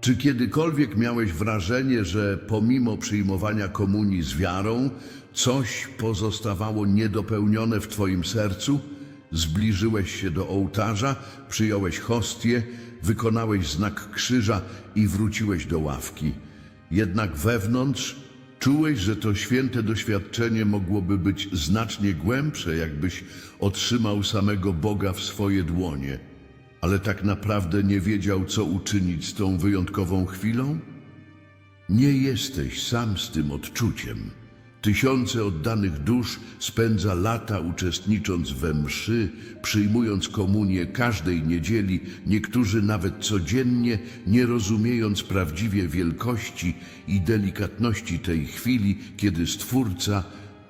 Czy kiedykolwiek miałeś wrażenie, że pomimo przyjmowania komunii z wiarą, coś pozostawało niedopełnione w Twoim sercu? Zbliżyłeś się do ołtarza, przyjąłeś hostię, wykonałeś znak krzyża i wróciłeś do ławki. Jednak wewnątrz czułeś, że to święte doświadczenie mogłoby być znacznie głębsze, jakbyś otrzymał samego Boga w swoje dłonie ale tak naprawdę nie wiedział, co uczynić z tą wyjątkową chwilą? Nie jesteś sam z tym odczuciem. Tysiące oddanych dusz spędza lata uczestnicząc we mszy, przyjmując komunię każdej niedzieli, niektórzy nawet codziennie, nie rozumiejąc prawdziwie wielkości i delikatności tej chwili, kiedy Stwórca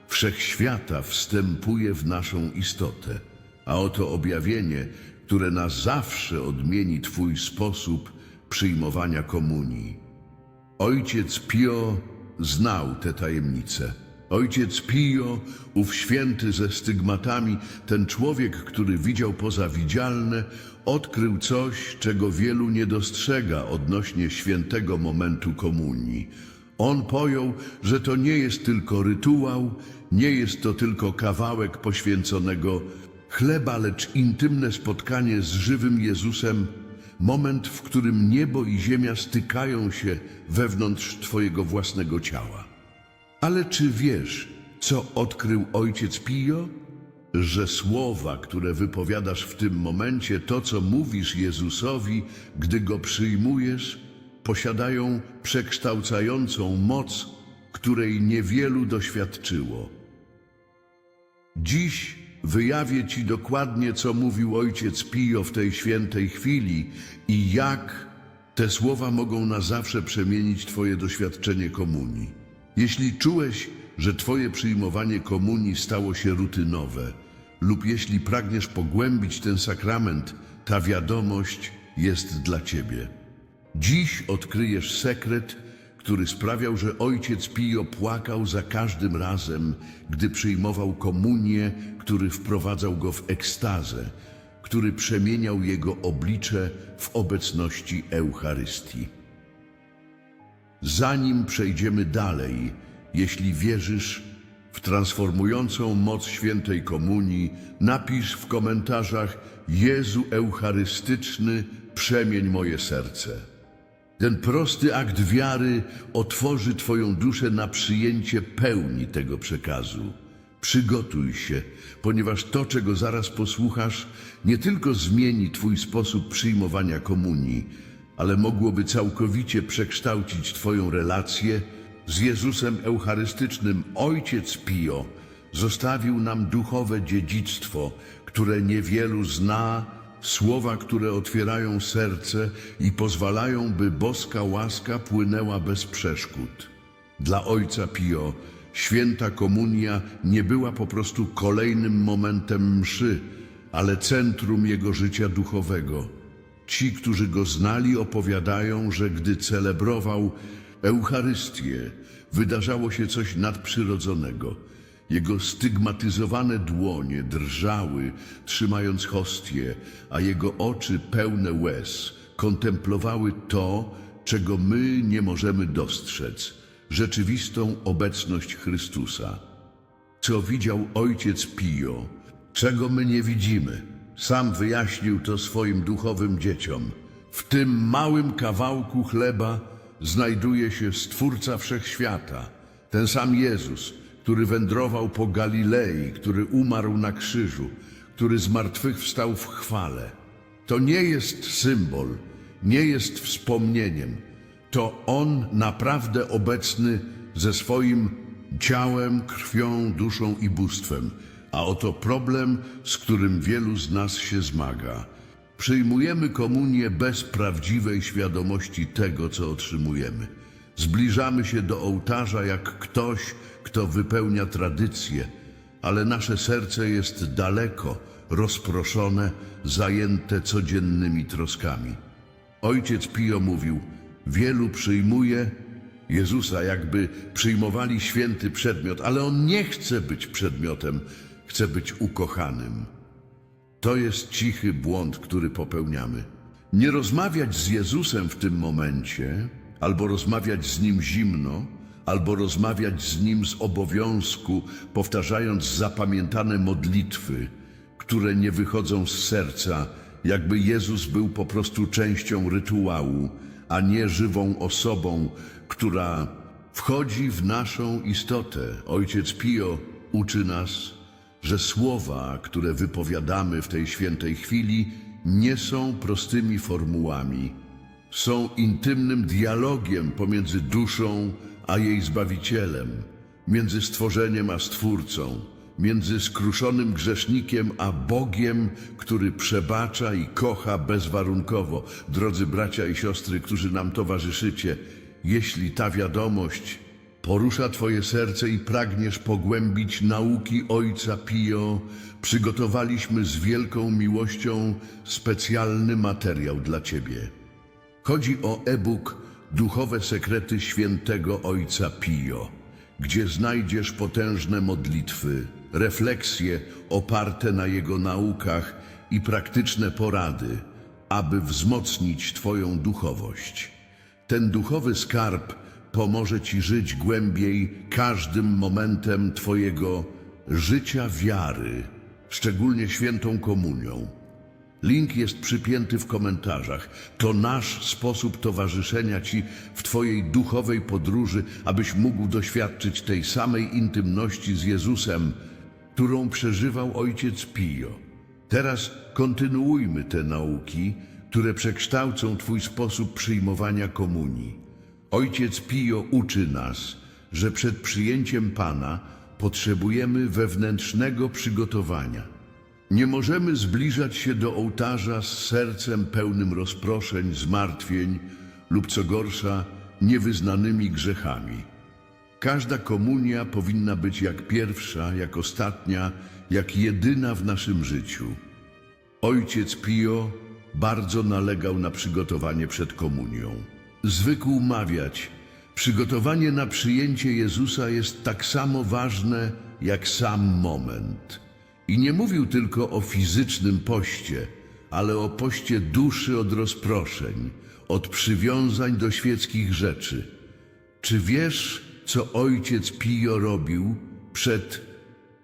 Wszechświata wstępuje w naszą istotę. A oto objawienie, które na zawsze odmieni Twój sposób przyjmowania komunii. Ojciec Pio znał te tajemnice. Ojciec Pio, ów święty ze stygmatami, ten człowiek, który widział poza widzialne, odkrył coś, czego wielu nie dostrzega odnośnie świętego momentu komunii. On pojął, że to nie jest tylko rytuał, nie jest to tylko kawałek poświęconego chleba, lecz intymne spotkanie z żywym Jezusem, moment, w którym niebo i ziemia stykają się wewnątrz Twojego własnego ciała. Ale czy wiesz, co odkrył ojciec Pio? Że słowa, które wypowiadasz w tym momencie, to co mówisz Jezusowi, gdy go przyjmujesz, posiadają przekształcającą moc, której niewielu doświadczyło. Dziś wyjawię Ci dokładnie, co mówił ojciec Pio w tej świętej chwili i jak te słowa mogą na zawsze przemienić Twoje doświadczenie komunii. Jeśli czułeś, że Twoje przyjmowanie komunii stało się rutynowe, lub jeśli pragniesz pogłębić ten sakrament, ta wiadomość jest dla Ciebie. Dziś odkryjesz sekret, który sprawiał, że ojciec Pio płakał za każdym razem, gdy przyjmował komunię, który wprowadzał go w ekstazę, który przemieniał jego oblicze w obecności Eucharystii. Zanim przejdziemy dalej, jeśli wierzysz w transformującą moc świętej komunii, napisz w komentarzach Jezu Eucharystyczny, przemień moje serce. Ten prosty akt wiary otworzy Twoją duszę na przyjęcie pełni tego przekazu. Przygotuj się, ponieważ to, czego zaraz posłuchasz, nie tylko zmieni Twój sposób przyjmowania komunii, ale mogłoby całkowicie przekształcić Twoją relację z Jezusem Eucharystycznym. Ojciec Pio zostawił nam duchowe dziedzictwo, które niewielu zna, słowa, które otwierają serce i pozwalają, by boska łaska płynęła bez przeszkód. Dla ojca Pio święta komunia nie była po prostu kolejnym momentem mszy, ale centrum jego życia duchowego. Ci, którzy go znali, opowiadają, że gdy celebrował Eucharystię, wydarzało się coś nadprzyrodzonego. Jego stygmatyzowane dłonie drżały, trzymając hostię, a jego oczy pełne łez kontemplowały to, czego my nie możemy dostrzec rzeczywistą obecność Chrystusa. Co widział ojciec Pio, czego my nie widzimy. Sam wyjaśnił to swoim duchowym dzieciom. W tym małym kawałku chleba znajduje się Stwórca Wszechświata, ten sam Jezus, który wędrował po Galilei, który umarł na krzyżu, który zmartwychwstał w chwale. To nie jest symbol, nie jest wspomnieniem. To On naprawdę obecny ze swoim ciałem, krwią, duszą i bóstwem. A oto problem, z którym wielu z nas się zmaga. Przyjmujemy komunię bez prawdziwej świadomości tego, co otrzymujemy. Zbliżamy się do ołtarza jak ktoś, kto wypełnia tradycję, ale nasze serce jest daleko, rozproszone, zajęte codziennymi troskami. Ojciec Pio mówił, wielu przyjmuje Jezusa, jakby przyjmowali święty przedmiot, ale on nie chce być przedmiotem, chce być ukochanym. To jest cichy błąd, który popełniamy. Nie rozmawiać z Jezusem w tym momencie, albo rozmawiać z Nim zimno, albo rozmawiać z Nim z obowiązku, powtarzając zapamiętane modlitwy, które nie wychodzą z serca, jakby Jezus był po prostu częścią rytuału, a nie żywą osobą, która wchodzi w naszą istotę. Ojciec Pio uczy nas, że słowa, które wypowiadamy w tej świętej chwili, nie są prostymi formułami. Są intymnym dialogiem pomiędzy duszą a jej Zbawicielem, między stworzeniem a Stwórcą, między skruszonym grzesznikiem a Bogiem, który przebacza i kocha bezwarunkowo. Drodzy bracia i siostry, którzy nam towarzyszycie, jeśli ta wiadomość porusza Twoje serce i pragniesz pogłębić nauki Ojca Pio, przygotowaliśmy z wielką miłością specjalny materiał dla Ciebie. Chodzi o e-book Duchowe Sekrety Świętego Ojca Pio, gdzie znajdziesz potężne modlitwy, refleksje oparte na jego naukach i praktyczne porady, aby wzmocnić Twoją duchowość. Ten duchowy skarb pomoże Ci żyć głębiej każdym momentem Twojego życia wiary, szczególnie świętą komunią. Link jest przypięty w komentarzach. To nasz sposób towarzyszenia Ci w Twojej duchowej podróży, abyś mógł doświadczyć tej samej intymności z Jezusem, którą przeżywał ojciec Pio. Teraz kontynuujmy te nauki, które przekształcą Twój sposób przyjmowania komunii. Ojciec Pio uczy nas, że przed przyjęciem Pana potrzebujemy wewnętrznego przygotowania. Nie możemy zbliżać się do ołtarza z sercem pełnym rozproszeń, zmartwień lub co gorsza, niewyznanymi grzechami. Każda komunia powinna być jak pierwsza, jak ostatnia, jak jedyna w naszym życiu. Ojciec Pio bardzo nalegał na przygotowanie przed komunią. Zwykł mawiać, przygotowanie na przyjęcie Jezusa jest tak samo ważne jak sam moment. I nie mówił tylko o fizycznym poście, ale o poście duszy od rozproszeń, od przywiązań do świeckich rzeczy. Czy wiesz, co ojciec Pio robił przed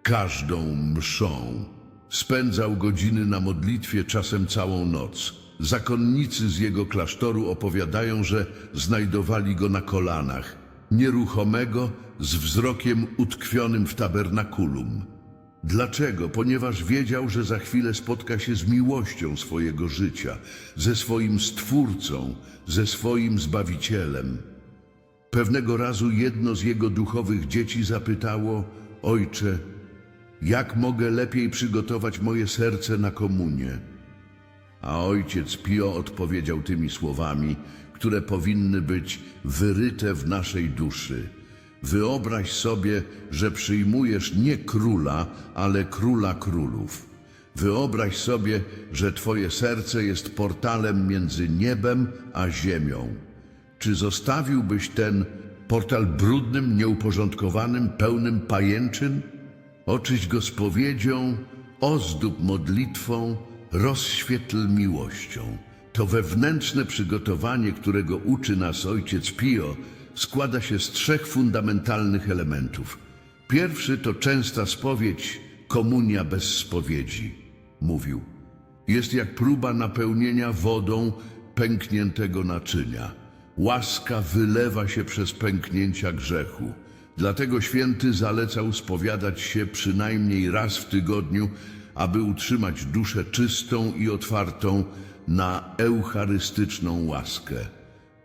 każdą mszą? Spędzał godziny na modlitwie, czasem całą noc. Zakonnicy z jego klasztoru opowiadają, że znajdowali go na kolanach, nieruchomego, z wzrokiem utkwionym w tabernakulum. Dlaczego? Ponieważ wiedział, że za chwilę spotka się z miłością swojego życia, ze swoim Stwórcą, ze swoim Zbawicielem. Pewnego razu jedno z jego duchowych dzieci zapytało: Ojcze, jak mogę lepiej przygotować moje serce na komunię? A ojciec Pio odpowiedział tymi słowami, które powinny być wyryte w naszej duszy. Wyobraź sobie, że przyjmujesz nie króla, ale króla królów. Wyobraź sobie, że twoje serce jest portalem między niebem a ziemią. Czy zostawiłbyś ten portal brudnym, nieuporządkowanym, pełnym pajęczyn? Oczyść go spowiedzią, ozdób modlitwą, rozświetl miłością. To wewnętrzne przygotowanie, którego uczy nas ojciec Pio, składa się z trzech fundamentalnych elementów. Pierwszy to częsta spowiedź, komunia bez spowiedzi, mówił. Jest jak próba napełnienia wodą pękniętego naczynia. Łaska wylewa się przez pęknięcia grzechu. Dlatego święty zalecał spowiadać się przynajmniej raz w tygodniu, aby utrzymać duszę czystą i otwartą na eucharystyczną łaskę.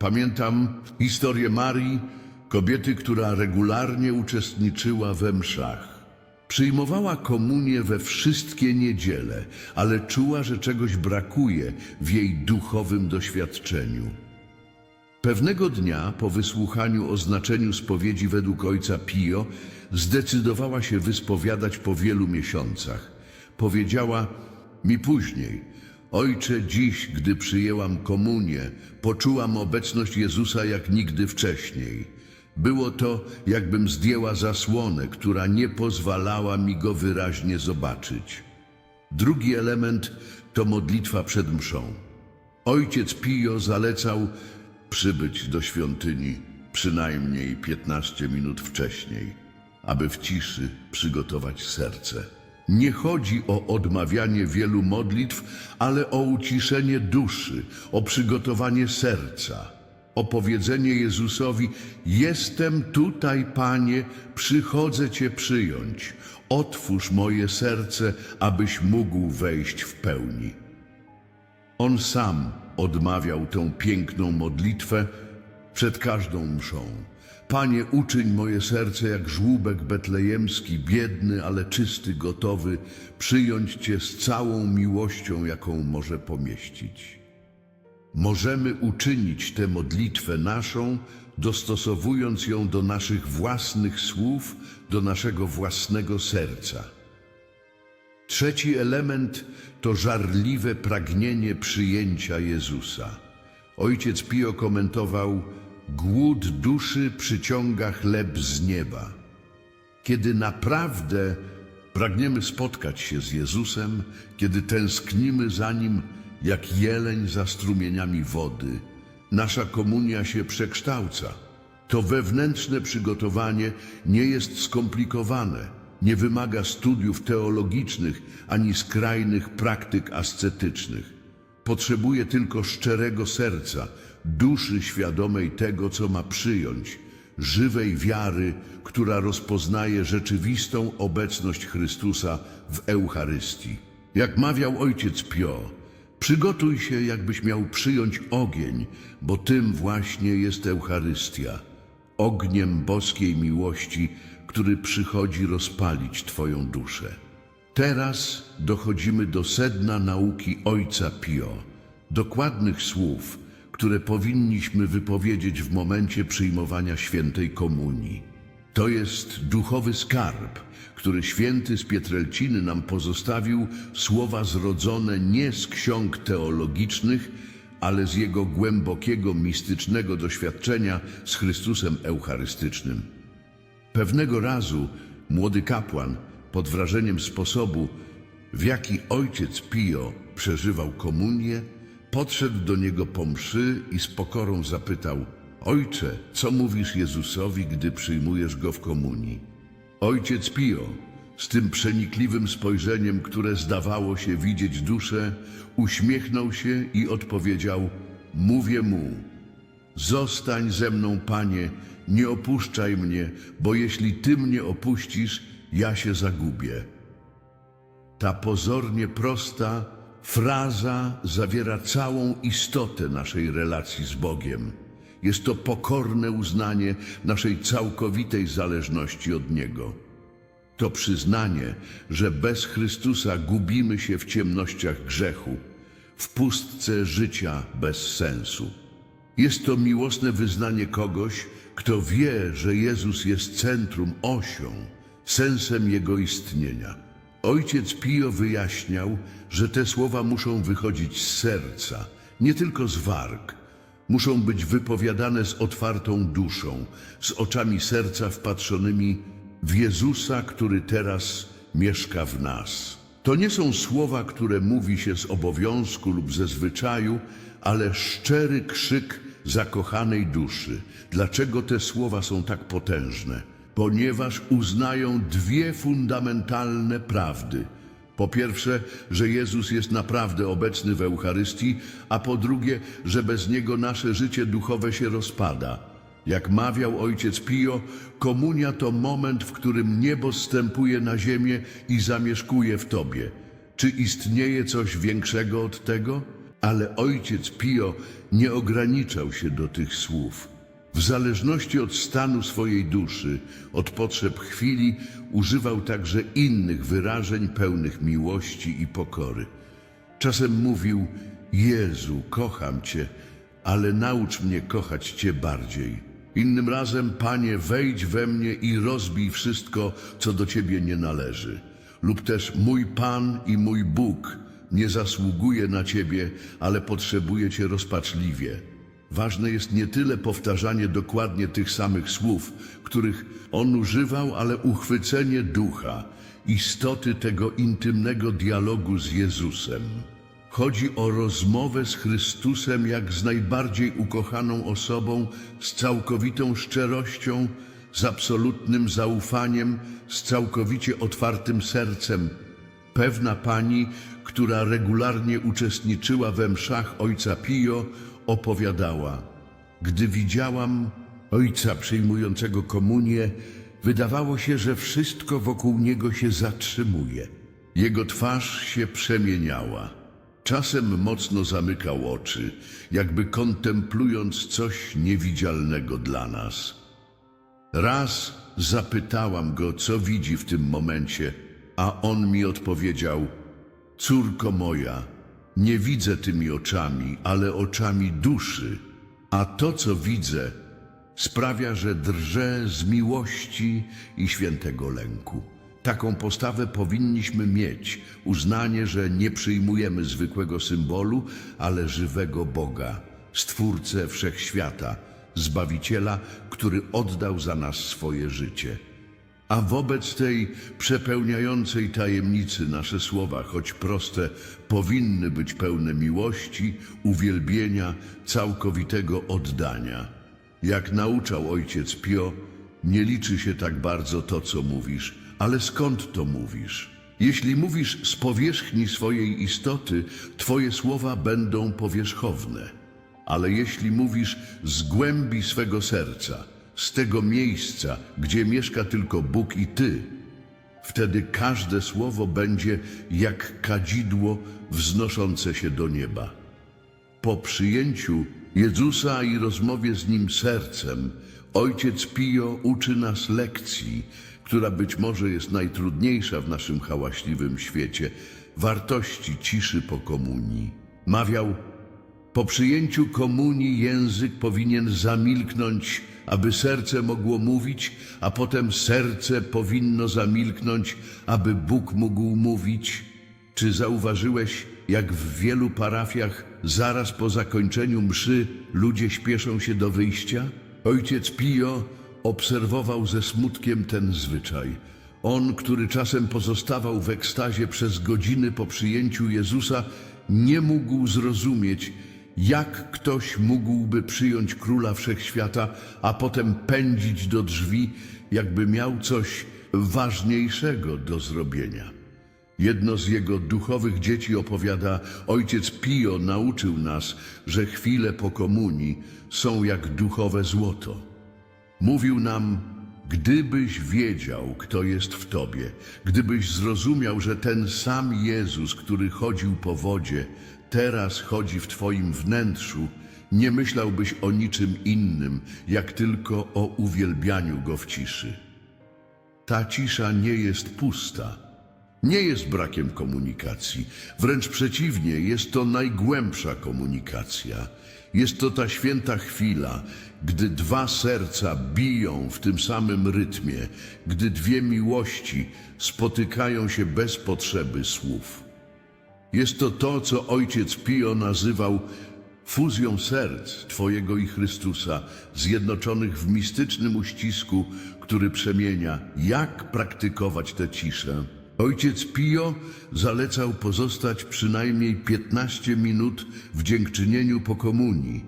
Pamiętam historię Marii, kobiety, która regularnie uczestniczyła we mszach. Przyjmowała komunię we wszystkie niedziele, ale czuła, że czegoś brakuje w jej duchowym doświadczeniu. Pewnego dnia, po wysłuchaniu o znaczeniu spowiedzi według ojca Pio, zdecydowała się wyspowiadać po wielu miesiącach. Powiedziała mi później, Ojcze, dziś, gdy przyjęłam komunię, poczułam obecność Jezusa jak nigdy wcześniej. Było to, jakbym zdjęła zasłonę, która nie pozwalała mi go wyraźnie zobaczyć. Drugi element to modlitwa przed mszą. Ojciec Pio zalecał przybyć do świątyni przynajmniej 15 minut wcześniej, aby w ciszy przygotować serce. Nie chodzi o odmawianie wielu modlitw, ale o uciszenie duszy, o przygotowanie serca, o powiedzenie Jezusowi: Jestem tutaj, Panie, przychodzę Cię przyjąć. Otwórz moje serce, abyś mógł wejść w pełni. On sam odmawiał tę piękną modlitwę przed każdą mszą. Panie, uczyń moje serce jak żłóbek betlejemski, biedny, ale czysty, gotowy przyjąć Cię z całą miłością, jaką może pomieścić. Możemy uczynić tę modlitwę naszą, dostosowując ją do naszych własnych słów, do naszego własnego serca. Trzeci element to żarliwe pragnienie przyjęcia Jezusa. Ojciec Pio komentował: Głód duszy przyciąga chleb z nieba. Kiedy naprawdę pragniemy spotkać się z Jezusem, kiedy tęsknimy za Nim jak jeleń za strumieniami wody, nasza komunia się przekształca. To wewnętrzne przygotowanie nie jest skomplikowane, nie wymaga studiów teologicznych ani skrajnych praktyk ascetycznych. Potrzebuje tylko szczerego serca, duszy świadomej tego, co ma przyjąć, żywej wiary, która rozpoznaje rzeczywistą obecność Chrystusa w Eucharystii. Jak mawiał ojciec Pio, przygotuj się, jakbyś miał przyjąć ogień, bo tym właśnie jest Eucharystia, ogniem boskiej miłości, który przychodzi rozpalić Twoją duszę. Teraz dochodzimy do sedna nauki Ojca Pio, dokładnych słów, które powinniśmy wypowiedzieć w momencie przyjmowania świętej komunii. To jest duchowy skarb, który święty z Pietrelciny nam pozostawił, słowa zrodzone nie z ksiąg teologicznych, ale z jego głębokiego, mistycznego doświadczenia z Chrystusem Eucharystycznym. Pewnego razu młody kapłan, pod wrażeniem sposobu, w jaki ojciec Pio przeżywał komunię, podszedł do niego po mszy i z pokorą zapytał: Ojcze, co mówisz Jezusowi, gdy przyjmujesz go w komunii? Ojciec Pio, z tym przenikliwym spojrzeniem, które zdawało się widzieć duszę, uśmiechnął się i odpowiedział: Mówię mu. Zostań ze mną, Panie, nie opuszczaj mnie, bo jeśli Ty mnie opuścisz, ja się zagubię. Ta pozornie prosta fraza zawiera całą istotę naszej relacji z Bogiem. Jest to pokorne uznanie naszej całkowitej zależności od Niego. To przyznanie, że bez Chrystusa gubimy się w ciemnościach grzechu, w pustce życia bez sensu. Jest to miłosne wyznanie kogoś, kto wie, że Jezus jest centrum, osią, sensem Jego istnienia. Ojciec Pio wyjaśniał, że te słowa muszą wychodzić z serca, nie tylko z warg. Muszą być wypowiadane z otwartą duszą, z oczami serca wpatrzonymi w Jezusa, który teraz mieszka w nas. To nie są słowa, które mówi się z obowiązku lub ze zwyczaju, ale szczery krzyk zakochanej duszy. Dlaczego te słowa są tak potężne? Ponieważ uznają dwie fundamentalne prawdy. Po pierwsze, że Jezus jest naprawdę obecny w Eucharystii, a po drugie, że bez Niego nasze życie duchowe się rozpada. Jak mawiał ojciec Pio, komunia to moment, w którym niebo stępuje na ziemię i zamieszkuje w tobie. Czy istnieje coś większego od tego? Ale ojciec Pio nie ograniczał się do tych słów. W zależności od stanu swojej duszy, od potrzeb chwili, używał także innych wyrażeń pełnych miłości i pokory. Czasem mówił: Jezu, kocham Cię, ale naucz mnie kochać Cię bardziej. Innym razem, Panie, wejdź we mnie i rozbij wszystko, co do Ciebie nie należy. Lub też mój Pan i mój Bóg nie zasługuje na Ciebie, ale potrzebuje Cię rozpaczliwie. Ważne jest nie tyle powtarzanie dokładnie tych samych słów, których on używał, ale uchwycenie ducha, istoty tego intymnego dialogu z Jezusem. chodzi o rozmowę z Chrystusem jak z najbardziej ukochaną osobą, z całkowitą szczerością, z absolutnym zaufaniem, z całkowicie otwartym sercem. Pewna pani, która regularnie uczestniczyła we mszach ojca Pio, opowiadała: Gdy widziałam ojca przyjmującego komunię, wydawało się, że wszystko wokół niego się zatrzymuje. Jego twarz się przemieniała. Czasem mocno zamykał oczy, jakby kontemplując coś niewidzialnego dla nas. Raz zapytałam go, co widzi w tym momencie, a on mi odpowiedział: Córko moja, nie widzę tymi oczami, ale oczami duszy, a to, co widzę, sprawia, że drżę z miłości i świętego lęku. Taką postawę powinniśmy mieć, uznanie, że nie przyjmujemy zwykłego symbolu, ale żywego Boga, Stwórcę Wszechświata, Zbawiciela, który oddał za nas swoje życie. A wobec tej przepełniającej tajemnicy nasze słowa, choć proste, powinny być pełne miłości, uwielbienia, całkowitego oddania. Jak nauczał ojciec Pio, nie liczy się tak bardzo to, co mówisz, ale skąd to mówisz? Jeśli mówisz z powierzchni swojej istoty, twoje słowa będą powierzchowne. Ale jeśli mówisz z głębi swego serca, z tego miejsca, gdzie mieszka tylko Bóg i Ty, wtedy każde słowo będzie jak kadzidło wznoszące się do nieba. Po przyjęciu Jezusa i rozmowie z Nim sercem, Ojciec Pio uczy nas lekcji, która być może jest najtrudniejsza w naszym hałaśliwym świecie, wartości ciszy po komunii. Mawiał, po przyjęciu komunii język powinien zamilknąć, aby serce mogło mówić, a potem serce powinno zamilknąć, aby Bóg mógł mówić. Czy zauważyłeś, jak w wielu parafiach zaraz po zakończeniu mszy ludzie śpieszą się do wyjścia? Ojciec Pio obserwował ze smutkiem ten zwyczaj. On, który czasem pozostawał w ekstazie przez godziny po przyjęciu Jezusa, nie mógł zrozumieć, jak ktoś mógłby przyjąć króla wszechświata, a potem pędzić do drzwi, jakby miał coś ważniejszego do zrobienia. Jedno z jego duchowych dzieci opowiada, ojciec Pio nauczył nas, że chwile po komunii są jak duchowe złoto. Mówił nam, gdybyś wiedział, kto jest w tobie, gdybyś zrozumiał, że ten sam Jezus, który chodził po wodzie, teraz chodzi w twoim wnętrzu, nie myślałbyś o niczym innym, jak tylko o uwielbianiu Go w ciszy. Ta cisza nie jest pusta. Nie jest brakiem komunikacji, wręcz przeciwnie, jest to najgłębsza komunikacja. Jest to ta święta chwila, gdy dwa serca biją w tym samym rytmie, gdy dwie miłości spotykają się bez potrzeby słów. Jest to to, co ojciec Pio nazywał fuzją serc Twojego i Chrystusa, zjednoczonych w mistycznym uścisku, który przemienia, jak praktykować tę ciszę. Ojciec Pio zalecał pozostać przynajmniej 15 minut w dziękczynieniu po komunii,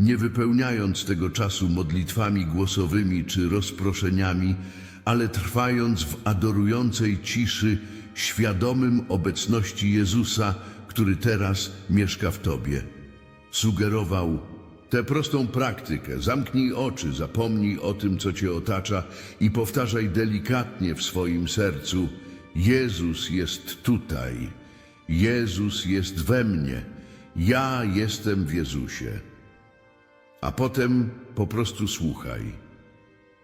nie wypełniając tego czasu modlitwami głosowymi czy rozproszeniami, ale trwając w adorującej ciszy, świadomym obecności Jezusa, który teraz mieszka w Tobie. Sugerował tę prostą praktykę. Zamknij oczy, zapomnij o tym, co Cię otacza i powtarzaj delikatnie w swoim sercu: Jezus jest tutaj, Jezus jest we mnie, ja jestem w Jezusie. A potem po prostu słuchaj.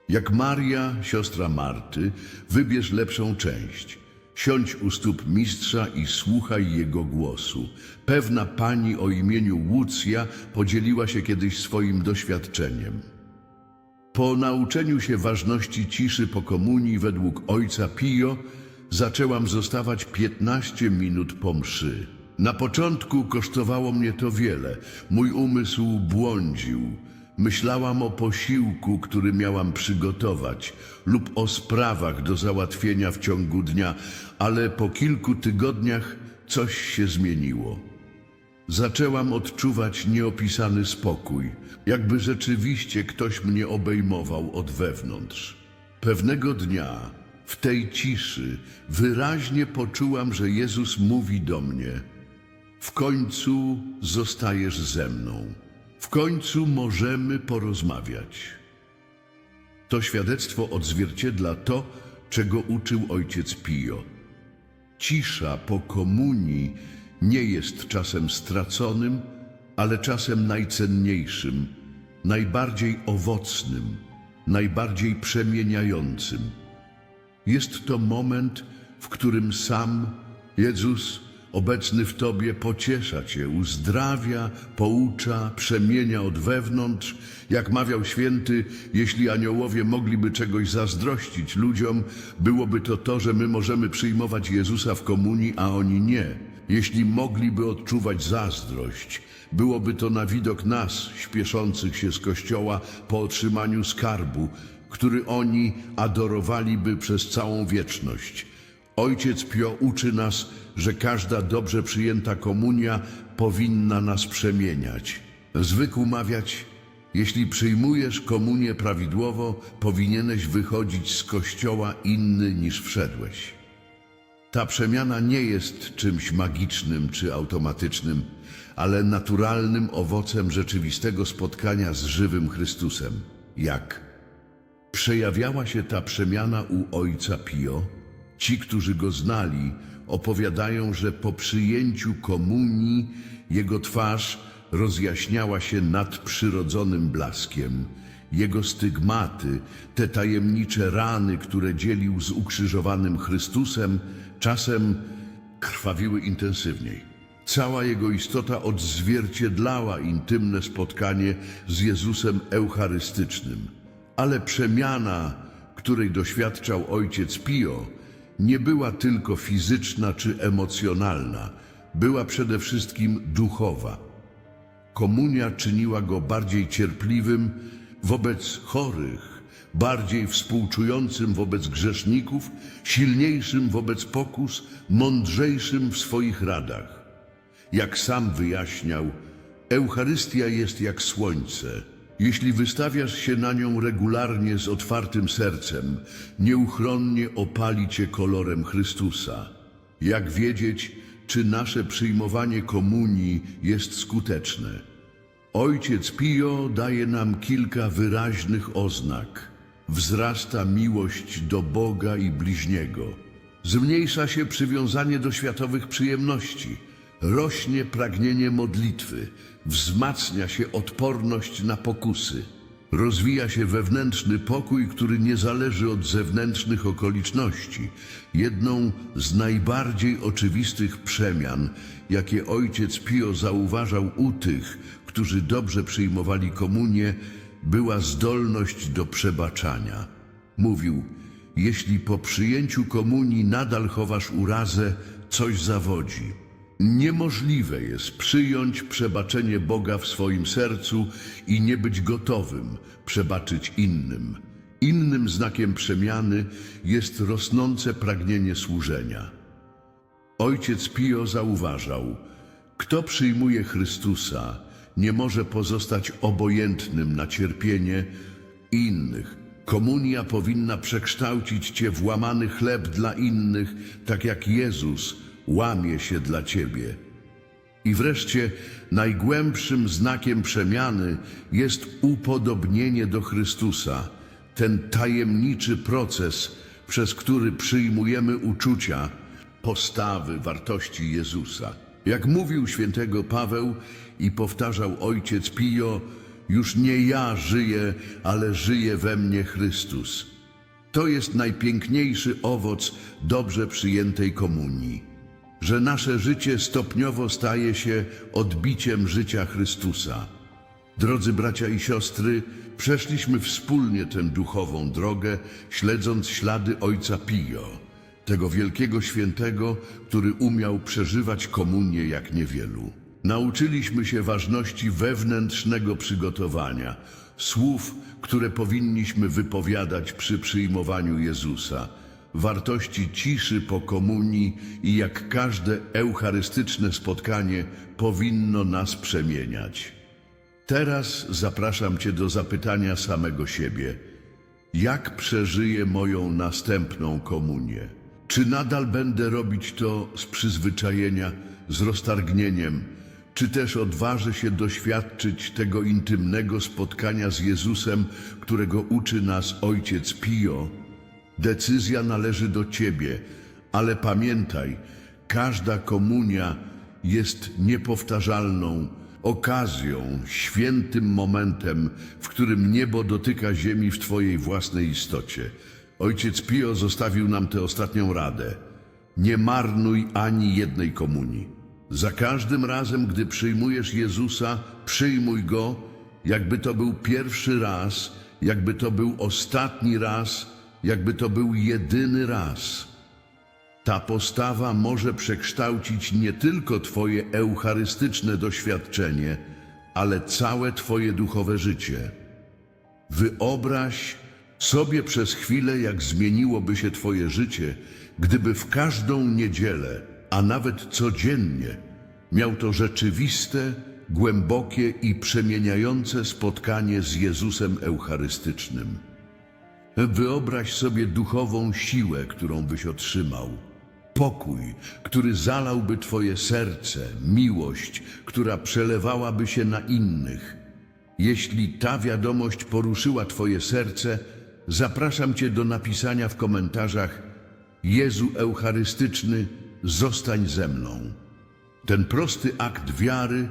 Jak Maria, siostra Marty, wybierz lepszą część. Siądź u stóp mistrza i słuchaj jego głosu. Pewna pani o imieniu Łucja podzieliła się kiedyś swoim doświadczeniem. Po nauczeniu się ważności ciszy po komunii według ojca Pio, zaczęłam zostawać 15 minut po mszy. Na początku kosztowało mnie to wiele. Mój umysł błądził. Myślałam o posiłku, który miałam przygotować, lub o sprawach do załatwienia w ciągu dnia, ale po kilku tygodniach coś się zmieniło. Zaczęłam odczuwać nieopisany spokój, jakby rzeczywiście ktoś mnie obejmował od wewnątrz. Pewnego dnia, w tej ciszy, wyraźnie poczułam, że Jezus mówi do mnie: W końcu zostajesz ze mną. W końcu możemy porozmawiać. To świadectwo odzwierciedla to, czego uczył ojciec Pio. Cisza po komunii nie jest czasem straconym, ale czasem najcenniejszym, najbardziej owocnym, najbardziej przemieniającym. Jest to moment, w którym sam Jezus, obecny w Tobie, pociesza Cię, uzdrawia, poucza, przemienia od wewnątrz. Jak mawiał święty, jeśli aniołowie mogliby czegoś zazdrościć ludziom, byłoby to to, że my możemy przyjmować Jezusa w komunii, a oni nie. Jeśli mogliby odczuwać zazdrość, byłoby to na widok nas, śpieszących się z kościoła po otrzymaniu skarbu, który oni adorowaliby przez całą wieczność. Ojciec Pio uczy nas, że każda dobrze przyjęta komunia powinna nas przemieniać. Zwykł mawiać, jeśli przyjmujesz komunię prawidłowo, powinieneś wychodzić z kościoła inny niż wszedłeś. Ta przemiana nie jest czymś magicznym czy automatycznym, ale naturalnym owocem rzeczywistego spotkania z żywym Chrystusem. Jak przejawiała się ta przemiana u ojca Pio? Ci, którzy go znali, opowiadają, że po przyjęciu komunii jego twarz rozjaśniała się nadprzyrodzonym blaskiem. Jego stygmaty, te tajemnicze rany, które dzielił z ukrzyżowanym Chrystusem, czasem krwawiły intensywniej. Cała jego istota odzwierciedlała intymne spotkanie z Jezusem Eucharystycznym. Ale przemiana, której doświadczał ojciec Pio, nie była tylko fizyczna czy emocjonalna, była przede wszystkim duchowa. Komunia czyniła go bardziej cierpliwym wobec chorych, bardziej współczującym wobec grzeszników, silniejszym wobec pokus, mądrzejszym w swoich radach. Jak sam wyjaśniał, Eucharystia jest jak słońce. Jeśli wystawiasz się na nią regularnie z otwartym sercem, nieuchronnie opali cię kolorem Chrystusa. Jak wiedzieć, czy nasze przyjmowanie komunii jest skuteczne? Ojciec Pio daje nam kilka wyraźnych oznak. Wzrasta miłość do Boga i bliźniego. Zmniejsza się przywiązanie do światowych przyjemności. Rośnie pragnienie modlitwy. Wzmacnia się odporność na pokusy. Rozwija się wewnętrzny pokój, który nie zależy od zewnętrznych okoliczności. Jedną z najbardziej oczywistych przemian, jakie ojciec Pio zauważał u tych, którzy dobrze przyjmowali komunię, była zdolność do przebaczania. Mówił, jeśli po przyjęciu komunii nadal chowasz urazę, coś zawodzi. Niemożliwe jest przyjąć przebaczenie Boga w swoim sercu i nie być gotowym przebaczyć innym. Innym znakiem przemiany jest rosnące pragnienie służenia. Ojciec Pio zauważał, kto przyjmuje Chrystusa, nie może pozostać obojętnym na cierpienie innych. Komunia powinna przekształcić cię w łamany chleb dla innych, tak jak Jezus łamie się dla ciebie. I wreszcie najgłębszym znakiem przemiany jest upodobnienie do Chrystusa, ten tajemniczy proces, przez który przyjmujemy uczucia, postawy, wartości Jezusa. Jak mówił świętego Paweł i powtarzał ojciec Pio, już nie ja żyję, ale żyje we mnie Chrystus. To jest najpiękniejszy owoc dobrze przyjętej komunii, że nasze życie stopniowo staje się odbiciem życia Chrystusa. Drodzy bracia i siostry, przeszliśmy wspólnie tę duchową drogę, śledząc ślady ojca Pio, tego wielkiego świętego, który umiał przeżywać komunię jak niewielu. Nauczyliśmy się ważności wewnętrznego przygotowania, słów, które powinniśmy wypowiadać przy przyjmowaniu Jezusa. Wartości ciszy po komunii i jak każde eucharystyczne spotkanie powinno nas przemieniać. Teraz zapraszam Cię do zapytania samego siebie. Jak przeżyję moją następną komunię? Czy nadal będę robić to z przyzwyczajenia, z roztargnieniem, czy też odważę się doświadczyć tego intymnego spotkania z Jezusem, którego uczy nas Ojciec Pio? Decyzja należy do Ciebie, ale pamiętaj, każda komunia jest niepowtarzalną okazją, świętym momentem, w którym niebo dotyka ziemi w Twojej własnej istocie. Ojciec Pio zostawił nam tę ostatnią radę. Nie marnuj ani jednej komunii. Za każdym razem, gdy przyjmujesz Jezusa, przyjmuj Go, jakby to był pierwszy raz, jakby to był ostatni raz, jakby to był jedyny raz. Ta postawa może przekształcić nie tylko Twoje eucharystyczne doświadczenie, ale całe Twoje duchowe życie. Wyobraź sobie przez chwilę, jak zmieniłoby się Twoje życie, gdyby w każdą niedzielę, a nawet codziennie, miał to rzeczywiste, głębokie i przemieniające spotkanie z Jezusem Eucharystycznym. Wyobraź sobie duchową siłę, którą byś otrzymał. Pokój, który zalałby Twoje serce, miłość, która przelewałaby się na innych. Jeśli ta wiadomość poruszyła Twoje serce, zapraszam Cię do napisania w komentarzach Jezu Eucharystyczny, zostań ze mną. Ten prosty akt wiary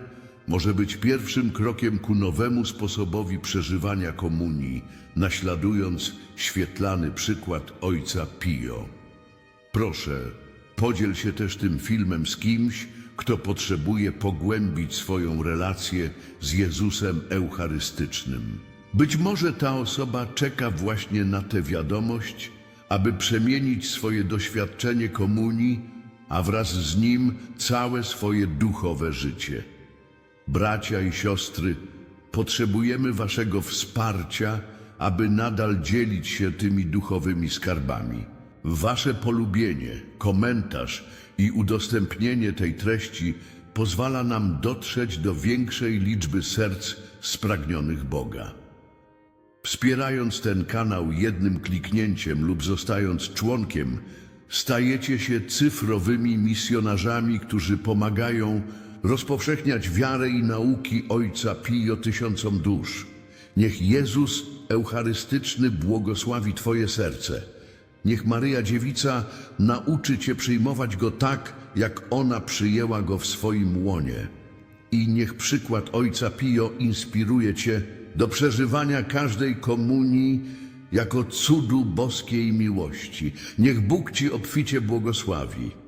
może być pierwszym krokiem ku nowemu sposobowi przeżywania komunii, naśladując świetlany przykład Ojca Pio. Proszę, podziel się też tym filmem z kimś, kto potrzebuje pogłębić swoją relację z Jezusem Eucharystycznym. Być może ta osoba czeka właśnie na tę wiadomość, aby przemienić swoje doświadczenie komunii, a wraz z nim całe swoje duchowe życie. Bracia i siostry, potrzebujemy Waszego wsparcia, aby nadal dzielić się tymi duchowymi skarbami. Wasze polubienie, komentarz i udostępnienie tej treści pozwala nam dotrzeć do większej liczby serc spragnionych Boga. Wspierając ten kanał jednym kliknięciem lub zostając członkiem, stajecie się cyfrowymi misjonarzami, którzy pomagają rozpowszechniać wiarę i nauki Ojca Pio tysiącom dusz. Niech Jezus Eucharystyczny błogosławi Twoje serce. Niech Maryja Dziewica nauczy Cię przyjmować Go tak, jak ona przyjęła Go w swoim łonie. I niech przykład Ojca Pio inspiruje Cię do przeżywania każdej komunii jako cudu boskiej miłości. Niech Bóg Ci obficie błogosławi.